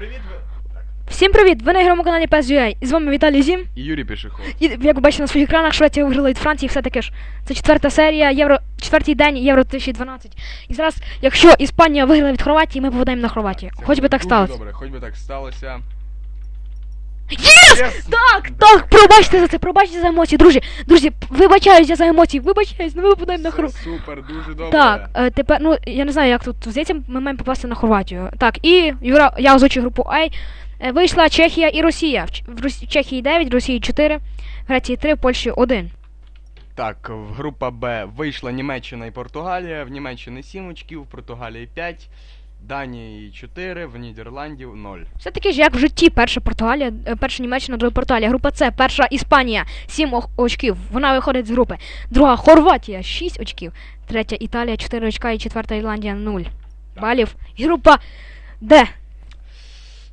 привіт! ви- Так. Всім привіт! Ви на ігровому каналі PSUA. І з вами Віталій Зім. І Юрій Пішоход. І як ви бачите на своїх екранах, Швеція виграла від Франції, все таке ж. Це четверта серія, євро, четвертий день Євро 2012. І зараз, якщо Іспанія виграла від Хорватії, ми попадаємо на Хорватію. Хоч би так сталося. Добре, хоч би так сталося. Єс! Так, так, пробачте за це, пробачте за емоції, друзі. Друзі, вибачаюсь я за емоції, вибачаюсь, ну ми попадаємо на Хорватію. Супер, дуже добре. Так, е, тепер, ну я не знаю, як тут здається, ми маємо попасти на Хорватію. Так, і Юра, я озвучую групу А. Е, Вийшла Чехія і Росія. В Ч- В Росі- Чехії 9, Росії 4, Греції 3, Польщі 1. Так, в група Б вийшла Німеччина і Португалія. В Німеччини 7 очків, в Португалії 5, Данії 4, в Нідерландів 0. Все таки ж як в житті перша Португалія, е, перша Німеччина, друга Португалія. Група С, перша Іспанія, 7 очків. Вона виходить з групи. Друга Хорватія, 6 очків. Третя Італія, 4 очка і четверта Ірландія 0 Так. балів. Група Д.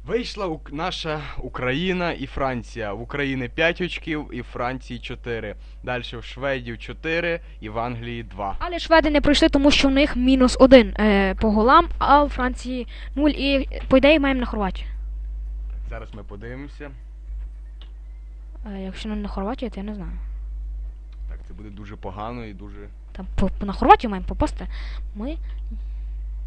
Вийшла наша Україна і Франція. В Україні 5 очків і в Франції 4. Далі в Шведів 4 і в Англії 2. Але шведи не пройшли, тому що в них мінус один е, по голам, а у Франції 0. І по ідеї маємо на Хорватію. Зараз ми подивимося. Е, якщо не на Хорватію, то я не знаю. Так, це буде дуже погано і дуже. Там по, по- на Хорватію маємо попасти. Ми.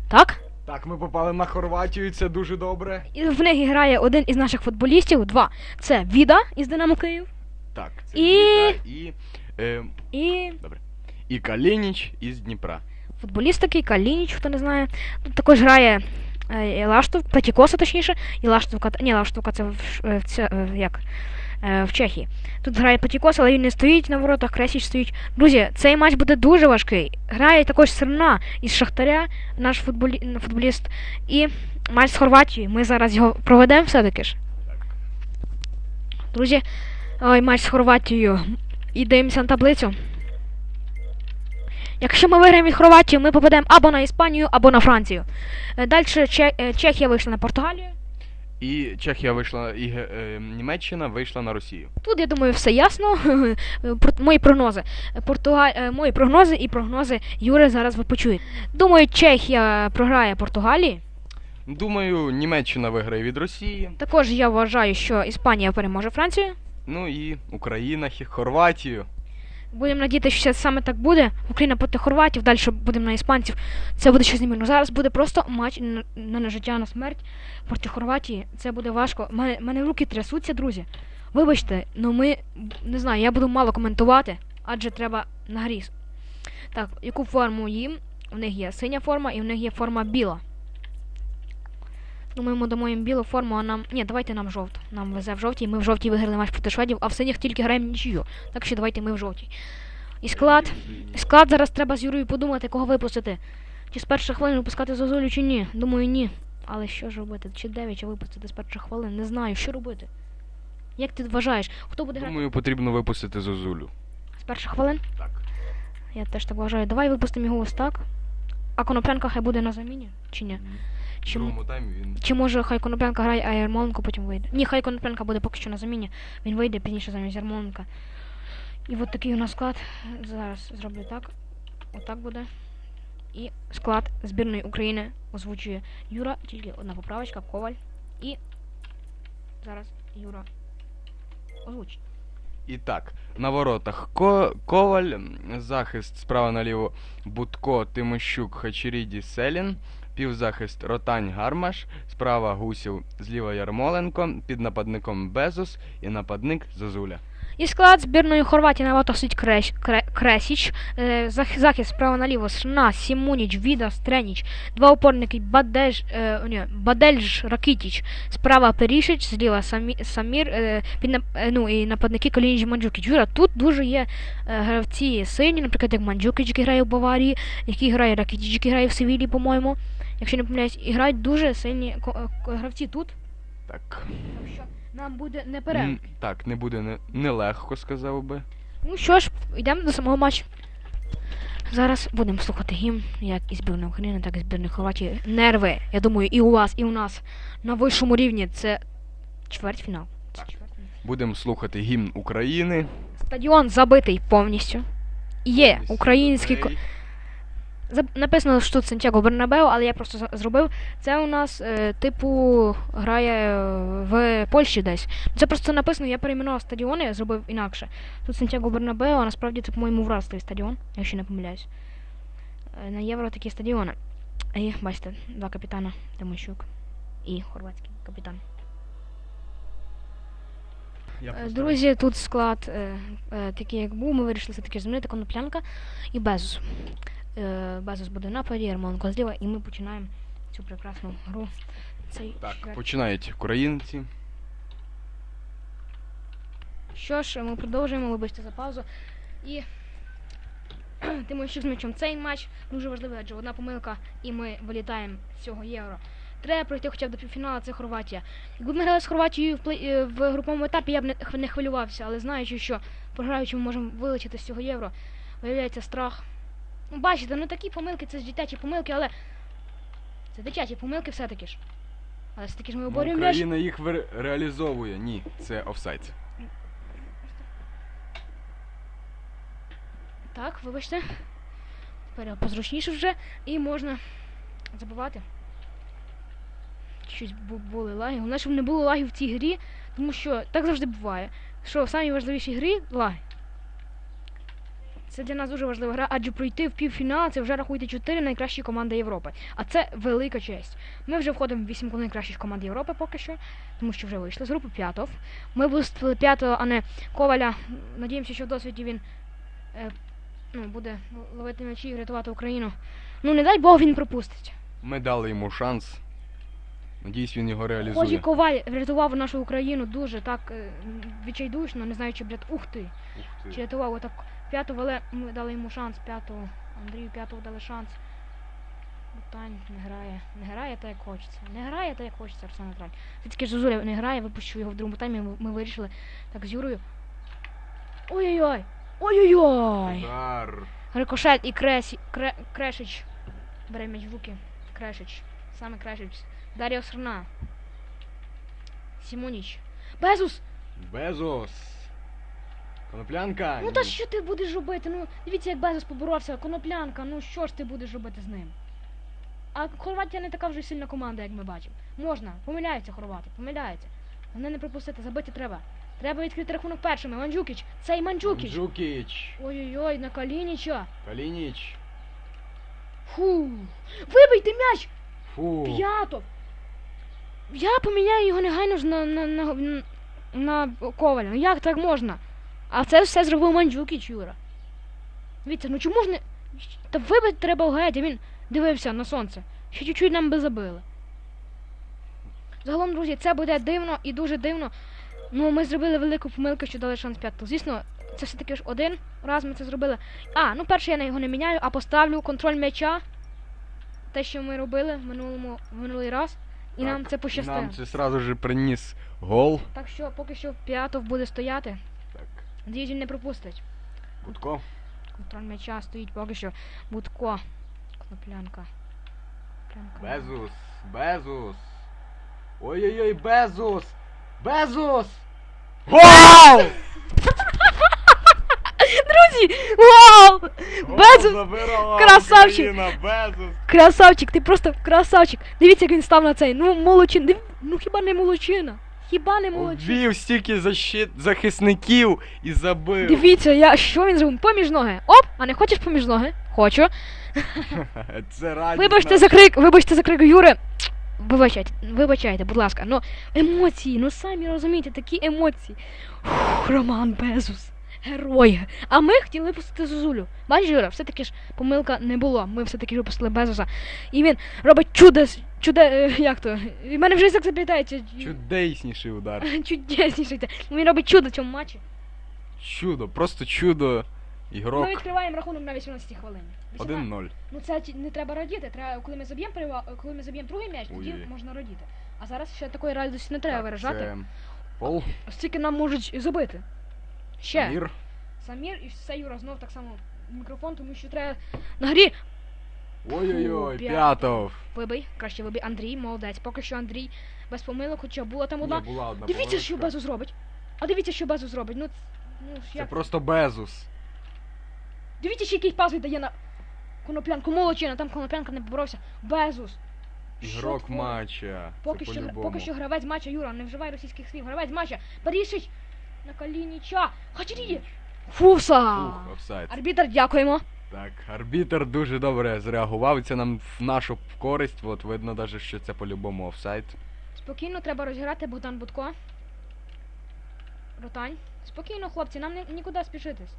Так? Так, ми попали на Хорватію, і це дуже добре. І в них грає один із наших футболістів. Два. Це Віда із Динамо Київ. Так, це І- Віда і. Е, І і Калініч із Дніпра. футболіст такий Калініч, хто не знає. Тут також грає е, Лаштов, Патікоса, точніше, і Лаштовка. Ні, Лаштовка це в, Ш- е, це, е, як? Е, в Чехії. Тут грає Патікос, але він не стоїть на воротах, Кресіч стоїть. Друзі, цей матч буде дуже важкий. Грає також Серна із Шахтаря, наш футболі... футболіст. І матч з Хорватією. Ми зараз його проведемо все-таки ж. Друзі, ой, матч з Хорватією. І дивимося на таблицю. Якщо ми виграємо від Хорватії, ми попадемо або на Іспанію, або на Францію. Далі Чехія вийшла на Португалію. І Чехія вийшла, і е, Німеччина вийшла на Росію. Тут я думаю, все ясно. Мої прогнози. Португа... е, Мої прогнози і прогнози Юри зараз ви почуєте. Думаю, Чехія програє Португалії. Думаю, Німеччина виграє від Росії. Також я вважаю, що Іспанія переможе Францію. Ну і Україна, Хорватію. Будемо надіятися, що саме так буде. Україна проти Хорватів, далі будемо на іспанців. Це буде щось неймовірне. Зараз буде просто матч на, на, життя, на смерть проти Хорватії. Це буде важко. Мене, мене руки трясуться, друзі. Вибачте, ну ми не знаю, я буду мало коментувати, адже треба на гріз. Так, яку форму їм? У них є синя форма і в них є форма біла. Думаю, ми дамо їм білу форму, а нам. Ні, давайте нам жовту. Нам везе в жовтій. Ми в жовтій виграли матч проти шведів, а в синіх тільки граємо нічию. Так що давайте ми в жовтій. І склад. Склад зараз треба з Юрою подумати, кого випустити. Чи з перших хвилин випускати Зозулю, чи ні. Думаю, ні. Але що ж робити? Чи 9, чи випустити з перших хвилин? Не знаю, що робити. Як ти вважаєш, хто буде грати Думаю, потрібно випустити Зозулю. з перших хвилин? Так. Я теж так вважаю. Давай випустимо його ось так. А Коноплянка хай буде на заміні, чи ні? Чи, другому таймі він. чи може хай Коноплянка грає, а Ярмоленко потім вийде? Ні, хай Коноплянка буде поки що на заміні. Він вийде пізніше замість Ярмоленка. І от такий у нас склад. Зараз зроблю так. Отак буде. І склад збірної України озвучує Юра, тільки одна поправочка, Коваль. І зараз Юра озвучить. І так, на воротах Ко- Коваль, захист справа наліво Будко, Тимощук, Хачеріді, Селін, півзахист Ротань Гармаш, справа Гусів, зліва Ярмоленко, під нападником Безос і нападник Зозуля. І склад збірної Хорватії на воротах Креш, Кре, Кресіч, е, захист справа наліво Сна, Сімуніч, Віда, Стреніч, два опорники Бадеж, е, ні, Бадельж, Ракітіч, справа Перішич, зліва Самі, Самір, е, під, е, ну і нападники Калініч Манджукіч. Юра, тут дуже є е, гравці сині, наприклад, як Манджукіч, який грає в Баварії, який грає Ракітіч, який грає в Севілі, по-моєму. Якщо не помиляюсь, і грають дуже сильні е, гравці тут. Так. Так що нам буде не пере. М, Так, не буде не- нелегко, сказав би. Ну що ж, йдемо до самого матчу. Зараз будемо слухати гімн, як і збірної України, так і збірної Хорватії. Нерви, я думаю, і у вас, і у нас на вищому рівні. Це чвертьфінал. Це чвертьфінал. Будемо слухати гімн України. Стадіон забитий повністю. Є український написано, що тут Сантьяго Бернабео, але я просто зробив. Це у нас, е, типу, грає е, в Польщі десь. Це просто написано, я перейменував стадіони, я зробив інакше. Тут Сантьяго Бернабео, а насправді це, по-моєму, вразливий стадіон, якщо не помиляюсь. Е, На євро такі стадіони. І бачите, два капітана Тимощук і хорватський капітан. Я Е, Друзі, тут склад е, е, такий, як був, ми вирішили все-таки змінити коноплянка і Безус. Е, Безус буде в нападі, Ярмоленко зліва, і ми починаємо цю прекрасну гру. Цей Так, четвертий. починають українці. Що ж, ми продовжуємо, вибачте за паузу. І Тимощук з м'ячом цей матч дуже важливий, адже одна помилка, і ми вилітаємо з цього євро. Треба пройти хоча б до півфіналу, це Хорватія. Якби ми грали з Хорватією в, е, в груповому етапі, я б не, хвилювався, але знаючи, що програючи ми можемо вилетіти з цього євро, виявляється страх. Ну, бачите, ну такі помилки, це ж дитячі помилки, але. Це дитячі помилки все-таки ж. Але все-таки ж ми Ну, оборюємо м'яч. Україна їх вир- реалізовує. Ні, це офсайд. Так, вибачте. Тепер позручніше вже. І можна забувати. Щось бу- були лаги. Головне, щоб не було лагів в цій грі, тому що так завжди буває. Що в самій важливішій грі лаги. Це для нас дуже важлива гра, адже пройти в півфінал це вже рахуйте 4 найкращі команди Європи. А це велика честь. Ми вже входимо в вісімку найкращих команд Європи поки що, тому що вже вийшли з групи п'ятов. Ми виступили п'ятого, а не Коваля. Надіємося, що в досвіді він е, ну, буде ловити м'ячі і врятувати Україну. Ну, не дай Бог він пропустить. Ми дали йому шанс. Надіюсь, він його Хоч і. Коваль врятував нашу Україну дуже так е, відчайдушно, не знаю, чи бред. Ух ти! Ух ти. Чи рятував отак п'ятого, але ми дали йому шанс п'ятого. Андрію п'ятого дали шанс. Бутань не грає. Не грає так, як хочеться. Не грає так, як хочеться, Арсен Натраль. Все-таки ж Зозуля не грає, випущу його в другому таймі. Ми, вирішили так з Юрою. Ой-ой-ой! Ой-ой-ой! Рикошет і Кресі, Кре, Крешич. Бере м'яч в руки. Крешич. Саме Крешич. Даріо Срна. Сімоніч. Безус! Безос. Коноплянка. Ну та що ти будеш робити? Ну, дивіться, як Безус поборовся, коноплянка, ну що ж ти будеш робити з ним? А Хорватія не така вже сильна команда, як ми бачимо. Можна, помиляються хорвати, помиляються. Вони не пропустити, забити треба. Треба відкрити рахунок першими. Манджукіч, цей Манджукіч. Манджукіч. Ой-ой-ой, на Калініча. Калініч. Фу. Вибийте м'яч! Фу. П'ятов! Я поміняю його негайно ж на, на, на, на, на Коваля. Ну як так можна? А це все зробив Манджукіч, Юра. Дивіться, ну чому ж не. Та вибити треба геть, а він дивився на сонце. Ще чуть-чуть нам би забили. Загалом, друзі, це буде дивно і дуже дивно. Ну, ми зробили велику помилку, що дали шанс п'ятого. Звісно, це все-таки ж один раз ми це зробили. А, ну перше я на його не міняю, а поставлю контроль м'яча. Те, що ми робили в минулому в минулий раз. І нам це пощастило. Нам це сразу же приніс гол. Так що поки що п'ятов буде стояти. Надіюсь, він не пропустить. Будко. Контроль м'яча стоїть поки що. Будко. Коноплянка. Плянка. Безус. Безус. Ой-ой-ой, Безус. Безус. Гол! Друзі! Вау! Безус! Красавчик! Безус. Красавчик, ти просто красавчик. Дивіться, як він став на цей. Ну, молочин. Ну хіба не молочина? Хіба не молодці? Вів стільки защит... захисників і забив. Дивіться, я що він зробив? Поміж ноги. Оп! А не хочеш поміж ноги? Хочу. Це радість. Вибачте за крик, вибачте за крик Юри. Вибачайте, вибачайте, будь ласка. Ну, емоції, ну самі розумієте, такі емоції. Фух, Роман Безус. Герой. А ми хотіли випустити Зозулю. Бачиш, Юра, все-таки ж помилка не було. Ми все-таки випустили Безуса. І він робить чудо. Чудо, е, як то? І в мене вже язик заплітається. Чудесніший удар. Чудесніше. йде. Він робить чудо в цьому матчі. Чудо, просто чудо. Ігрок Ми відкриваємо рахунок на 18 хвилині. 18. 1-0. Ну це ті- не треба радіти. Треба, коли ми заб'ємо прива... коли ми заб'ємо другий м'яч, тоді Ой-ой. можна радіти. А зараз ще такої радості не треба виражати. Це Пол. Стільки нам можуть забити. Ще. Мір. Самір і все знов так само мікрофон, тому що треба на грі. Ой-ой-ой, п'ятов. Вибий, краще вибий. Андрій, молодець. Поки що Андрій без помилок, хоча була там одна. була одна Дивіться, помилочка. що. Безус зробить. А дивіться, що Безус зробить. Ну, ну ж Це як. просто Безус. Дивіться, ще який пас віддає на Коноплянку молодчина, там коноплянка не поборовся. Безус. Ігрок Що матча. Поки Це що, гра- по-любому. поки що гравець матча, Юра, не вживай російських слів. Гравець матча. Берішич на Калініча. Хачеріді. Фуса. Фух, офсайд. Арбітр, дякуємо. Так, арбітер дуже добре зреагував, і це нам в нашу користь. От видно навіть, що це по-любому офсайд. Спокійно треба розіграти Богдан Будко. Ротань. Спокійно, хлопці, нам не, нікуди спішитись.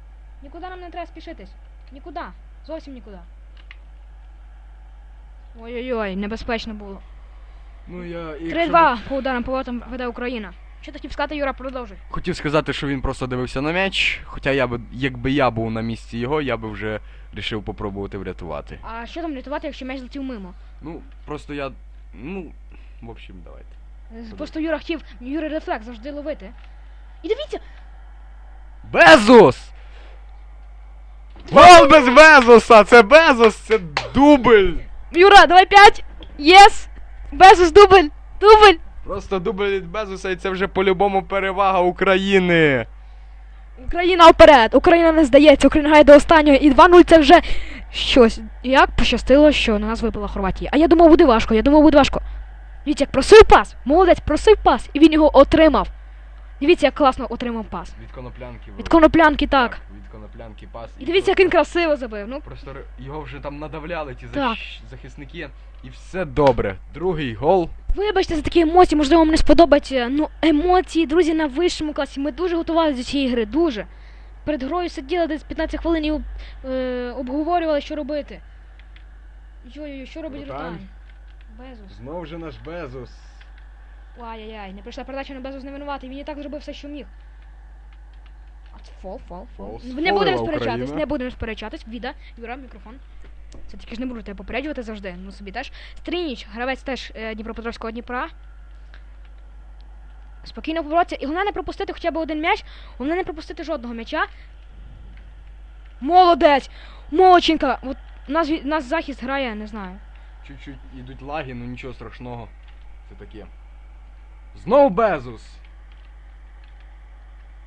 Нікуди нам не треба спішитись. Нікуди. Зовсім нікуди. Ой-ой-ой, небезпечно було. Ну я 3-2 по ударам поворотам веде Україна. Що ти хотів сказати, Юра, продовжуй. Хотів сказати, що він просто дивився на м'яч, хоча я би, якби я був на місці його, я би вже рішив попробувати врятувати. А що там рятувати, якщо м'яч летів мимо? Ну, просто я. Ну, в общем, давайте. Е, Просто Юра хотів, Юра рефлекс завжди ловити. І дивіться, Безус! Гол без Безуса! Це Безус! Це дубль! Юра, давай 5! Єс! Безус, дубль! Дубль! Просто дубль від Безуса і це вже по-любому перевага України! Україна вперед! Україна не здається, Україна грає до останнього і 2-0 це вже щось. Як пощастило, що на нас випала Хорватія. А я думав, буде важко, я думав, буде важко. Дивіться, як просив пас! Молодець, просив пас, і він його отримав. Дивіться, як класно отримав пас. Від коноплянки. Від коноплянки так. Коноплянки пас. І дивіться, як він красиво забив. Ну, Просто його вже там надавляли ті Так. захисники. І все добре. Другий гол. Вибачте за такі емоції, можливо, вам не сподобаться. Ну, емоції, друзі, на вищому класі. Ми дуже готувалися до цієї гри, дуже. Перед грою сиділи десь 15 хвилин і об- е, обговорювали, що робити. Йой-йой, що робить Ротань. Ротань? Безус. Знов же наш Безус. Ай-яй-яй, не прийшла передача на Безус не винуватий. Він і так зробив все, що міг. Фол, фол, фол. Фол. Не будемо сперечатись, Україна. не будемо сперечатись. Віда, Юра, мікрофон. Це таки ж не буду тебе попереджувати завжди, ну собі теж. Стрініч, гравець теж е, Дніпропетровського Дніпра. Спокійно поборотися. І головне не пропустити хоча б один м'яч. Головне не пропустити жодного м'яча. Молодець! Молодчинка! От у нас, ві- у нас захист грає, не знаю. Чуть-чуть ідуть лаги, ну нічого страшного. Це таке. Знов Безус!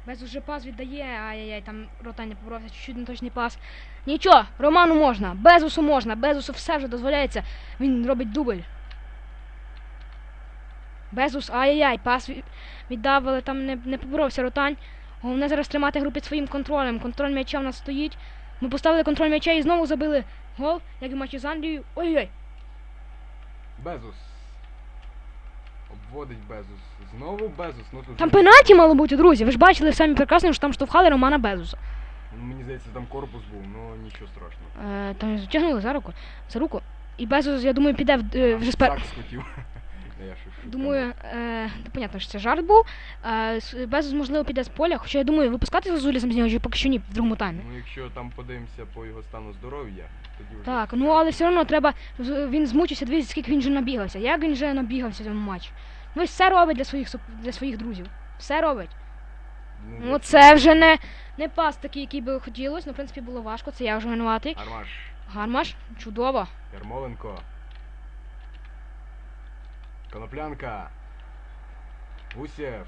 Без уже пас віддає, ай-яй-яй, там рота не поборовся, чуть-чуть неточний пас. Нічого, Роману можна, Безусу можна, Безусу все вже дозволяється. Він робить дубль. Безус, ай-яй-яй, пас від- віддав, але там не, не поборовся Ротань. Головне зараз тримати гру під своїм контролем. Контроль м'яча в нас стоїть. Ми поставили контроль м'яча і знову забили гол, як і матчі з Англією. Ой-ой. Безус. Обводить Безус. Знову Безус. Ну тут. Там же- пенальті мало бути, друзі. Ви ж бачили самі прекрасно, що там штовхали Романа Безуса. Ну, Мені здається, там корпус був, ну нічого страшного. Е, там затягнули за руку. За руку. І Безус, я думаю, піде в- е, вже спер... Так схотів. Я шучу. Думаю, е, понятно, що це жарт був. Е, с- Безус, можливо, піде з поля, хоча я думаю, випускати Зазулі з нього поки що ні, в другому таймі. Ну якщо там подивимося по його стану здоров'я, тоді вже. Так, ну але все одно треба. з- Він змучився, дивіться, скільки він вже набігався. Як він вже набігався в цьому матчі. Ну і все робить для своїх для своїх друзів. Все робить. Ну як- це вже не, не пас такий, який би хотілося. Ну, в принципі, було важко, це я вже винуватий. Армаш. Гармаш, чудово. Ярмоленко. Коноплянка. Гусєв.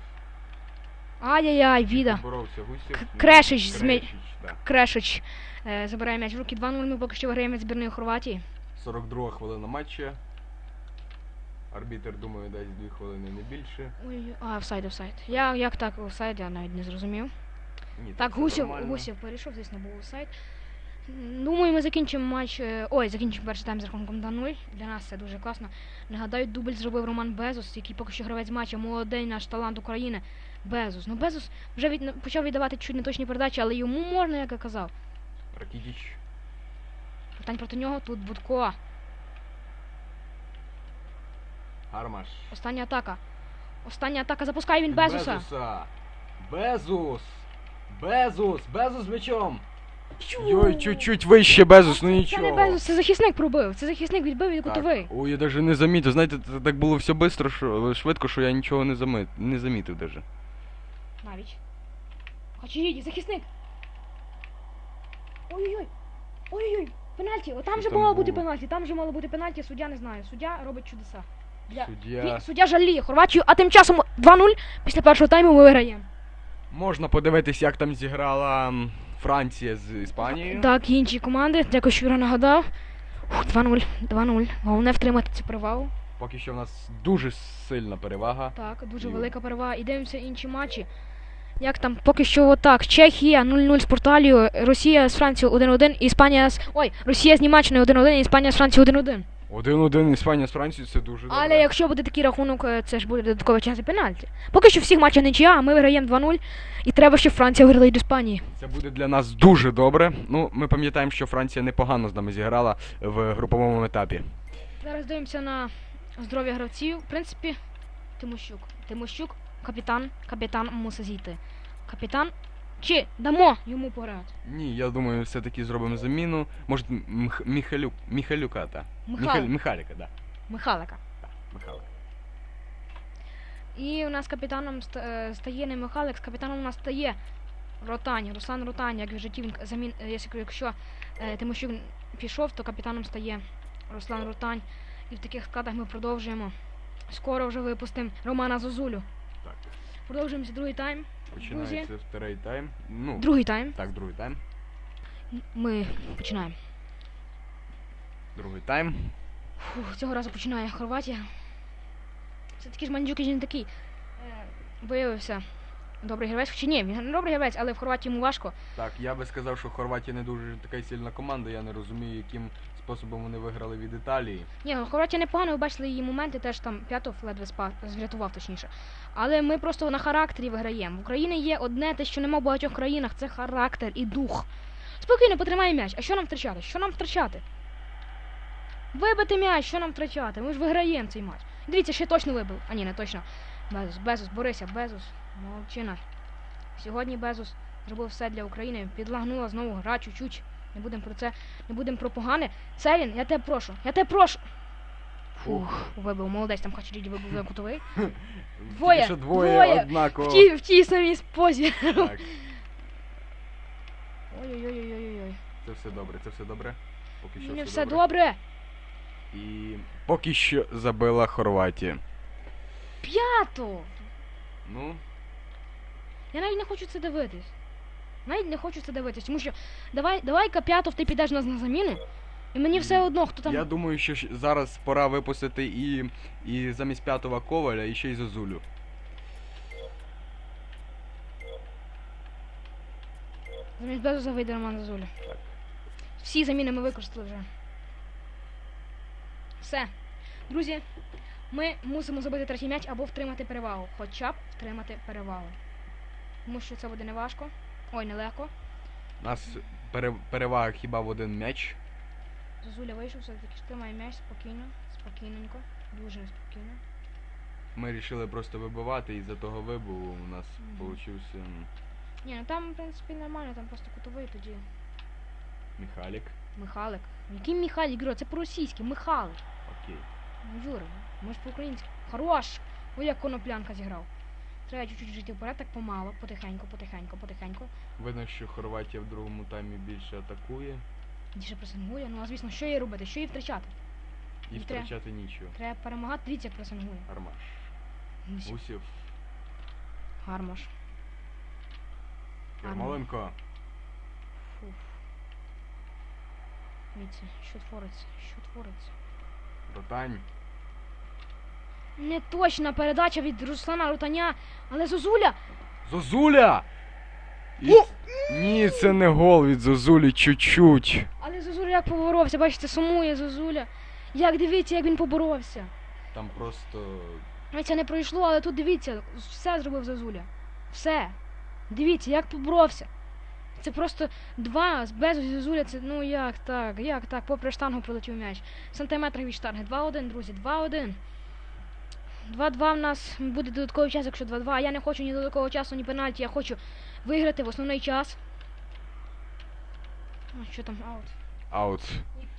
Ай-яй-яй, віда. Боровся Гусєв. К- Ну, Крешич з м'я- Крешич. Крешич е, забирає м'яч в руки 2-0. Ми поки що виграємо від збірної Хорватії. 42 хвилина матча. Арбітер, думаю, дасть 2 хвилини не більше. Ой, а, офсайд, офсайд. Я як так офсайд, я навіть не зрозумів. Ні, Так, все Гусів, нормально. Гусів перейшов, звісно, був офсайд. Думаю, ми закінчимо матч. е, Ой, закінчимо перший тайм з рахунком 2-0. Для нас це дуже класно. Нагадаю, дубль зробив Роман Безус, який поки що гравець матча, молодий наш талант України. Безус. Ну Безус вже від... почав віддавати чуть неточні передачі, але йому можна, як я казав. Ракітіч. Питань проти нього тут Будко. Армаш. Остання атака. Остання атака. Запускає він Безуса. Безуса. Безус. Безус. Безус з м'ячом. Йой, чуть-чуть вище Безус, ну Це нічого. не Безус, це захисник пробив. Це захисник відбив від Так, кутовий. Ой, я навіть не замітив. Знаєте, це так було все бистро, що, швидко, що я нічого не, зами... не замітив даже. Навіть. Хачеріді, захисник. Ой-ой-ой. Ой-ой-ой. Пенальті. О, там Що же там мало бути було? пенальті. Там же мало бути пенальті, суддя не знаю. Суддя робить чудеса. Суддя. Суддя жаліє Хорватію, а тим часом 2-0 після першого тайму ми виграємо. Можна подивитись, як там зіграла Франція з Іспанією. Так, і інші команди. Дякую, що Юра нагадав. 2-0, 2-0. Головне втримати цю перевагу. Поки що в нас дуже сильна перевага. Так, дуже І- велика перевага. І дивимося інші матчі. Як там поки що отак. Чехія 0-0 з Португалією, Росія з Францією 1-1, Іспанія з. Ой, Росія з Німеччиною 1-1, Іспанія з Францією 1-1. 1-1 Іспанія з Францією це дуже добре. Але якщо буде такий рахунок, е, це ж буде додатковий час і пенальті. Поки що всіх матчах нічия, а ми виграємо 2-0. І треба, щоб Франція виграла від Іспанії. Це буде для нас дуже добре. Ну, ми пам'ятаємо, що Франція непогано з нами зіграла в груповому етапі. Зараз дивимося на здоров'я гравців. В принципі, Тимощук. Тимощук, капітан, капітан мусить зійти. Капітан. Чи дамо йому пограти? Ні, я думаю, все-таки зробимо заміну. Може, Мих... Міхалюк... Міхалюка, та. Михайло. Міхаль... Михайліка, да. Михайлика. Так, Михайлик. І у нас капітаном е, стає не Михайлик, з капітаном у нас стає Ротань, Руслан Ротань, як в житті він замін, е, якщо- якщо е, Тимощук пішов, то капітаном стає Руслан Ротань. І в таких складах ми продовжуємо. Скоро вже випустимо Романа Зозулю. Так. Продовжуємося другий тайм. Починається второй тайм. Ну, Другий тайм. так, другий тайм. Ми починаємо. Другий тайм. Фух, цього разу починає Хорватія. Це таки ж Мандзюк не такий. Е, виявився добрий гравець. Чи ні, він не добрий гравець, але в Хорватії йому важко. Так, я би сказав, що Хорватія не дуже така сильна команда. Я не розумію, яким способом вони виграли від Італії. Ні, ну, Хорватія непогано, ви бачили її моменти, теж там п'ятов ледве спа врятував точніше. Але ми просто на характері виграємо. В Україні є одне те, що нема в багатьох країнах, це характер і дух. Спокійно потримай м'яч. А що нам втрачати? Що нам втрачати? Вибити м'яч, що нам втрачати? Ми ж виграємо цей матч. Дивіться, ще точно вибив. А ні, не точно. Безус, Безус, борися, Безус. Молодчина. Сьогодні Безус зробив все для України. Підлагнула знову гра чуть-чуть. Не будемо про це, не будемо про погане. Селін, я тебе прошу, я тебе прошу. Фух, вибив, молодець, там Хачеріді вибив за кутовий. Двоє, двоє, двоє. однаково. В тій, в тій самій спозі. Так, Ой-ой-ой-ой-ой. це все добре, це все добре. Поки що Не все, добре. І поки що забила Хорватія. П'ято. Ну, Я навіть не хочу це дивитись. Навіть не хочу це дивитись, тому що давай, давай-ка п'ятов ти підеш на, на заміну, і мені все одно, хто там. я думаю, що зараз пора випустити і, і замість п'ятого коваля, і ще й Зозулю. Замість Безуса вийде Роман Зазуля. Так. Всі заміни ми використали вже. Все. Друзі, ми мусимо забити третій м'яч або втримати перевагу. Хоча б втримати перевагу. Тому що це буде не важко. Ой, нелегко. У нас пере, перевага хіба в один м'яч. Зозуля вийшов, все-таки ж тримає м'яч спокійно, спокійненько, дуже спокійно. Ми вирішили просто вибивати, і за того вибиву у нас Мгм. получився м, Ні, ну там, в принципі, нормально, там просто кутовий тоді. Михалік. Михалик. Який Михайлик, Гро? Це по-російськи, Михайлик. Окей. Ну, Юра, ми ж по-українськи. Хорош! Ой, як коноплянка зіграв. Треба чуть-чуть жити вперед, так помало, потихеньку, потихеньку, потихеньку. Видно, що Хорватія в другому таймі більше атакує Більше пресингує. Ну а звісно, що їй робити? Що їй втрачати? і Не треба. втрачати нічого. Треба перемагати, дивіться, як пресингує. Гармаш. Гусь. Гусів. Гармаш. Гарно. Ярмоленко. Фуф. Дивіться, що твориться, що твориться. Ротань. Неточна передача від Руслана Рутаня, але Зозуля! Зозуля! І... Ні, це не гол від Зозулі чуть-чуть. Але Зозуля як поборовся, бачите, сумує Зозуля. Як дивіться, як він поборовся. Там просто. Це не пройшло, але тут дивіться, все зробив Зазуля. Все. Дивіться, як поборовся. Це просто два без Зазуля, це ну як так, як так, попри штангу прилетів м'яч. Сантиметр від штанги. 2-1, друзі, 2-1. 2-2 в нас буде додатковий час, якщо 2-2. Я не хочу ні додаткового часу, ні пенальті, я хочу виграти в основний час. А, що там, аут? Аут.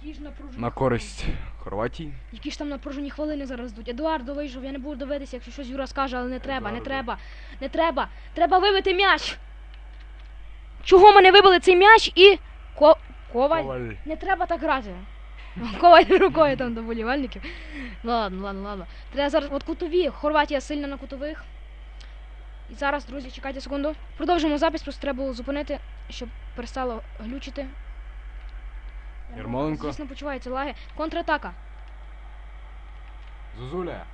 Які ж напружені На хвилини. користь Хорватії. Які ж там напружені хвилини зараз йдуть. Едуардо вийшов, я не буду дивитися, якщо щось Юра скаже, але не треба, не треба, не треба. Треба вибити м'яч. Чого ми не вибили цей м'яч і. Ко... Коваль? Коваль. Не треба так грати. Коваль рукою там до болівальників. Ладно, ладно, ладно. Треба зараз. От кутові. Хорватія сильна на кутових. І зараз, друзі, чекайте секунду. Продовжимо запис, просто треба було зупинити, щоб перестало глючити. Ярмоленко. Звісно, почуваються лаги. Контратака. Зозуля.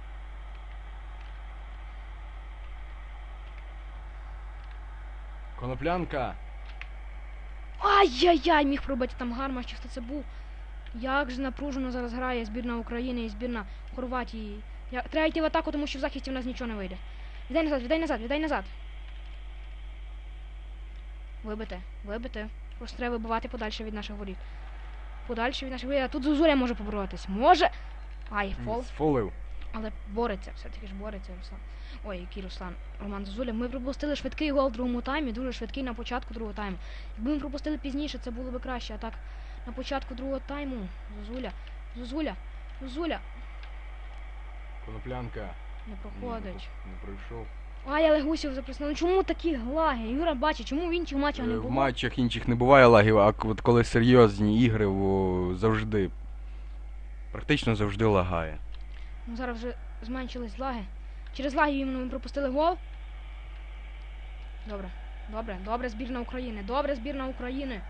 Коноплянка. Ай-яй-яй, міг пробити там гармаш, чи хто це був. Як же напружено зараз грає збірна України і збірна Хорватії. Я... Треба йти в атаку, тому що в захисті в нас нічого не вийде. Віддай назад, віддай назад, віддай назад. Вибите, вибите. Просто треба вибивати подальше від наших воріт. Подальше від наших воріт. А тут Зозуля може поборотись. Може. Ай, фол. Сфолив. Але бореться, все-таки ж бореться Руслан. Ой, який Руслан. Роман Зозуля. Ми пропустили швидкий гол в другому таймі, дуже швидкий на початку другого тайму. Якби ми пропустили пізніше, це було б краще. А так, на початку другого тайму. Зозуля. Зозуля. Зозуля. Коноплянка. Не проходить. Не пройшов. Ай, але гусів запреснули. Ну чому такі глаги? Юра бачить, чому в інших матчах не Е, В матчах інших не буває лагів, а от коли серйозні ігри, завжди. Практично завжди лагає. Ну зараз вже зменшились лаги. Через лаги іменно ми пропустили гол. Добре, добре, добре, збірна України. Добре, збірна України.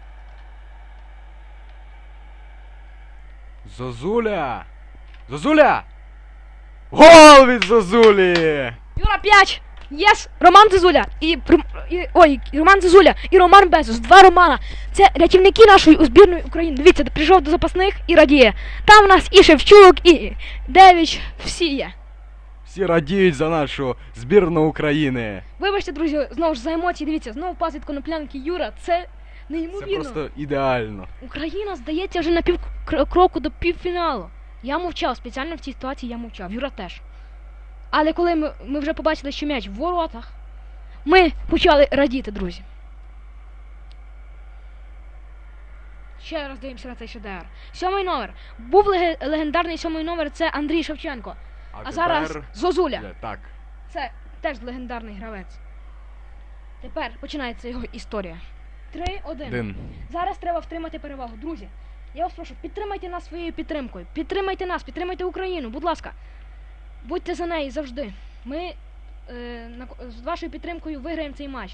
Зозуля! Зозуля! Гол від Зозулі! Юра 5! Єс! Роман Зозуля! І, і ой, Роман Зозуля і Роман Безос. Два Романа. Це рятівники нашої у збірної України. Дивіться, прийшов до запасних і радіє. Там в нас і Шевчук, і Девіч, всі є. Всі радіють за нашу збірну України. Вибачте, друзі, знову ж за емоції, дивіться, знову пас від коноплянки Юра. Це Це просто ідеально. Україна, здається, вже на пів кроку до півфіналу. Я мовчав, спеціально в цій ситуації я мовчав, Юра теж. Але коли ми, ми вже побачили, що м'яч в воротах, ми почали радіти, друзі. Ще раз дивимося на цей шедевр. Сьомий номер. Був леге- легендарний сьомий номер, це Андрій Шевченко. А, зараз тепер- Зозуля. Е, Так. Це теж легендарний гравець. Тепер починається його історія. 3-1. Один. Зараз треба втримати перевагу. Друзі, я вас прошу, підтримайте нас своєю підтримкою. Підтримайте нас, підтримайте Україну, будь ласка. Будьте за неї завжди. Ми е, на, з вашою підтримкою виграємо цей матч.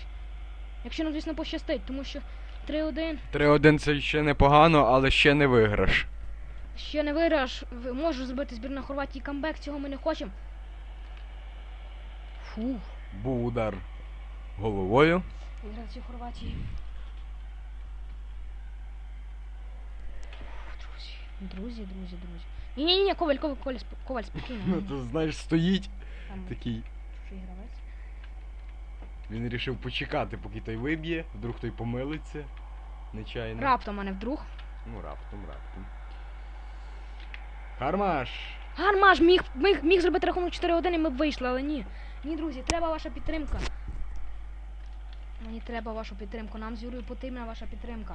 Якщо нам, звісно, пощастить, тому що 3-1 3-1 це ще непогано, але ще не виграш. ще не виграш. В- Може зробити збірна Хорватії камбек, цього ми не хочемо. Фу, Був удар головою. гравці Хорватії. Друзі, друзі, друзі, друзі. Ні-ні-ні, Коваль, Коваль, Коваль, сп- Коваль, спокійно. Ну, то знаєш, стоїть Там такий. чужий гравець. Він вирішив почекати, поки той виб'є, вдруг той помилиться. Нечайно. Раптом, а не вдруг. Ну, раптом, раптом. Хармаш! Гармаш міг, міг, міг зробити рахунок 4-1 і ми б вийшли, але ні. Ні, друзі, треба ваша підтримка. Мені треба вашу підтримку. Нам з Юрою потрібна ваша підтримка.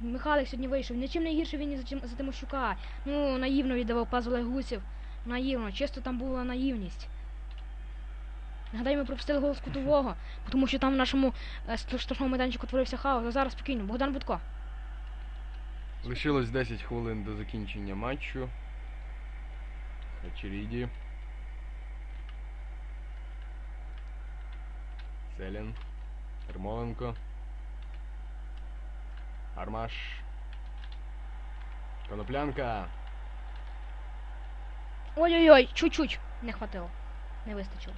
Михайлик сьогодні вийшов. Нічим не гірше він і за, Тимощука. Ну, наївно віддавав Олег Гусів. Наївно, чисто там була наївність. Нагадаю, ми пропустили гол з кутового, тому що там в нашому е, штрафному майданчику творився хаос. А зараз спокійно. Богдан Будко. Лишилось 10 хвилин до закінчення матчу. Хачеріді. Селін. Ермоленко. Армаш. Коноплянка. Ой-ой-ой, чуть-чуть. Не хватило. Не вистачило.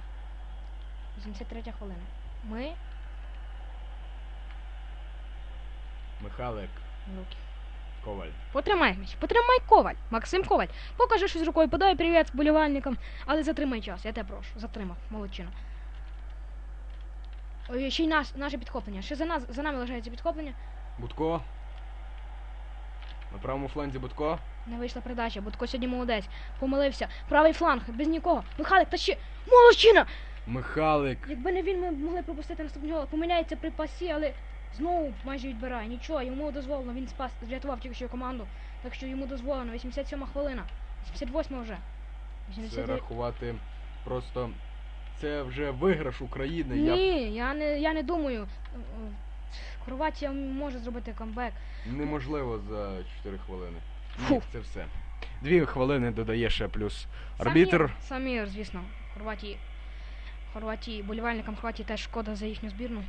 83 хвилина. Ми Михайлик. в руки. Коваль. Потримай м'яч, потримай коваль. Максим Коваль. Покажи щось рукою, подай привіт болівальникам, але затримай час, я тебе прошу. Затримав, молодчина. Ой, ще й наш, наше підхоплення. Ще за нас за нами лишається підхоплення. Будко. На правому фланзі Будко. Не вийшла передача, Будко сьогодні молодець. Помилився. Правий фланг, без нікого. Михайлик, та ще. Молодчина! Михайлик. Якби не він, ми б могли пропустити наступний гол. Помиляється при пасі, але знову майже відбирає. Нічого, йому дозволено, він спас, врятував тільки що команду. Так що йому дозволено. 87 хвилина. 88 вже. Це рахувати просто. Це вже виграш України. Я Ні, я не, я не думаю. Хорватія може зробити камбек. Неможливо за 4 хвилини. Ні, Фу. це все. Дві хвилини додає ще плюс арбітр. Самір, Самір, звісно, Хорватії. Хорватії, болівальникам Хорватії теж шкода за їхню збірну.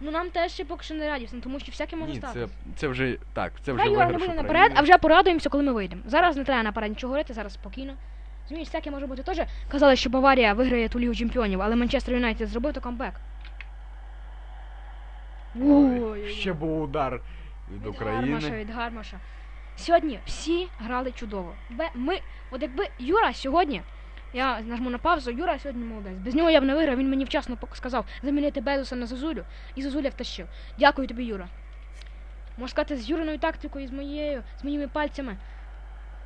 Ну нам теж ще поки що не радісно, тому що всяке може Ні, стати. це, це вже так, це вже Юра, не виграш буде України. наперед, а вже порадуємося, коли ми вийдемо. Зараз не треба наперед нічого говорити, зараз спокійно. Змієш, всяке може бути теж. Казали, що Баварія виграє ту Лігу Чемпіонів, але Манчестер Юнайтед зробив то камбек. Ой, ще був удар від Від Гармаша, України. від Гармаша. Сьогодні всі грали чудово. Ми, от якби Юра сьогодні, я нажму на паузу, Юра сьогодні молодець. Без нього я б не виграв, він мені вчасно сказав замінити Безуса на Зозулю, і Зозуля втащив. Дякую тобі, Юра. Можна сказати, з Юриною тактикою, з моєю, з моїми пальцями,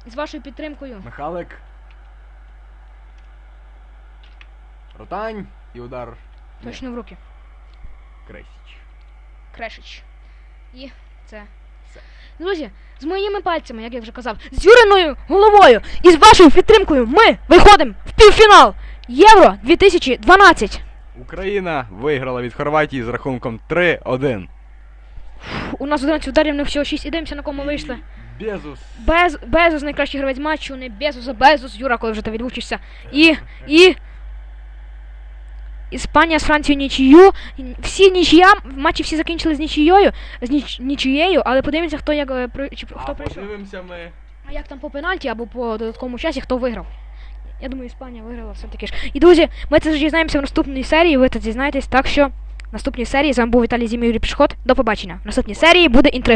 з вашою підтримкою. Михалик. Ротань і удар Точно в руки. Кресіч. Крешич. І це. Все. Друзі, з моїми пальцями, як я вже казав, з Юриною головою і з вашою підтримкою ми виходимо в півфінал Євро 2012. Україна виграла від Хорватії з рахунком 3-1. У нас 11 ударів, не всього 6. Ідемося на кому вийшли. Безус. Без, Безус найкращий гравець матчу, не Безус, а Безус. Юра, коли вже ти відвучишся. І. І. Іспанія з Францією нічию. Всі нічия, матчі всі закінчили з нічією, з ніч, нічією, але подивимося, хто як е, при- чи, А хто прийшов. подивимося ми. А як там по пенальті або по додатковому часі, хто виграв? Я думаю, Іспанія виграла все-таки ж. І друзі, ми це дізнаємося в наступній серії, ви це дізнаєтесь, так що в наступній серії з вами був Віталій Зімій Юрій Пішхот. До побачення. В наступній серії буде інтрига.